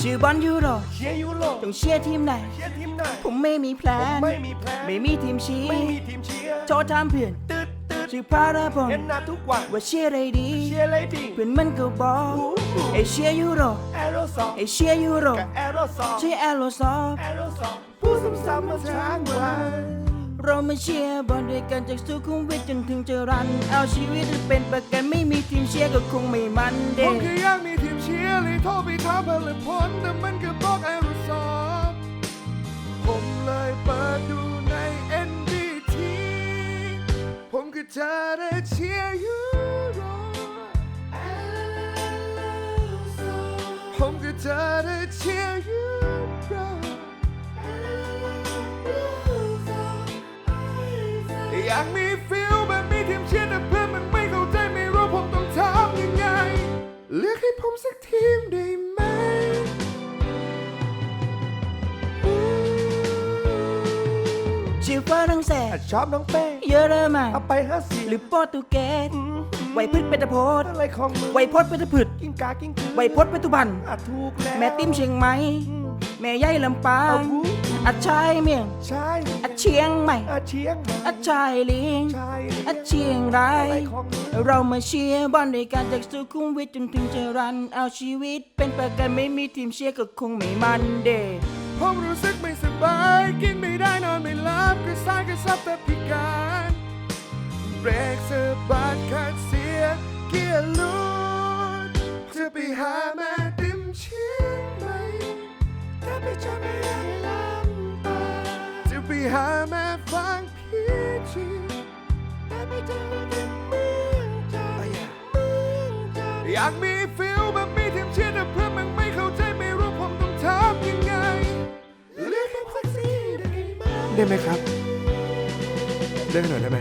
ชื่อบอลยูโรเชียร์ยูโรต้องเชียร์ทีมไหน เชียร์ทีมไหน ผมไม่มีแพลน ไม่มีแพลน ไม่มีทีมเชียร์ ไม่มีทีมเชียร์ โทรามเพื่อนตืดตืดชื่อพาราพงเห็นหน้าทุกวัน ว่าเชียร์อะไรดี เชียร์อะไรดี เพื่อนมันก็บอกไอเชียร์ยูโรแอโรซอลไอเชียร์ยูโรกับแอโรซอลใช่แอโรซอลแอโรซอลพูดซ้ำๆมาทั้งวัน มาเชียร์บอลด้วยกันจากสุขุมวิทจนถึงเจรัน เอาชีวิตเป็นประกันไม่มีทีมเชียร์ก็คงไม่มันเด้มแค่อยากมีทีมเชียร์เลยโทรไปถามผลิตผลแต่มันก็บอกแอโรซอลผมเลยเปิดดูใน NBT ผมก็จะได้เชียร์ยูโรผมก็จะได้เชียร์ยูโร อยากมีฟิลแบบมีทีมเชียร์แต่เพื่อนมันไม่เข้าใจไม่รู้ผมต้องทำยังไง เลือกให้ผมสักทีมได้ไหมชื่อฝรั่งเศสอะชอบน้องเป้เยอรมันเอาไปห้าสิบหรือโปรตุเกสไวยพฤษเป็นตะโพดอะไรของมึงไวยพจน์เป็นตะผึดกิ้งกากิ้งกือไวยพจน์เป็นตุบันอะถูกแล้วแม่ติ้มเชียงใหม่แม่ใหญ่ลำปาเอางหู อัดชายเมียงใช่อัดเชียงใหม่อาเชียงใหม่อัดชายลิงใช่อัดเชียงรายอะไรของมึงเรามาเชียร์บอลด้วยกันจากสุขุมวิทจนถึงเจรันเอาชีวิต เป็นประกันไม่มีทีมเชียร์ก็คงไม่มันเดผมรู้สึกไม่สบาย กินไม่ได้นอนไม่หลับกระซ่ายกระซับแบบพิการเบรกสะบัดขาดเสียเกียร์หลุดจะไปหา หาแม่ฟังพีจีถ้าไปเจอไม่ได้เมืองใจเมืองใจอยากมีฟิลแบบมีทีมเชียร์แต่เพื่อนมันไม่เข้าใจไม่รู้ผมต้องทำยังไงเลือกให้เซ็กซี่ได้ไหมได้ไหมครับ เลือกหน่อยได้ไหม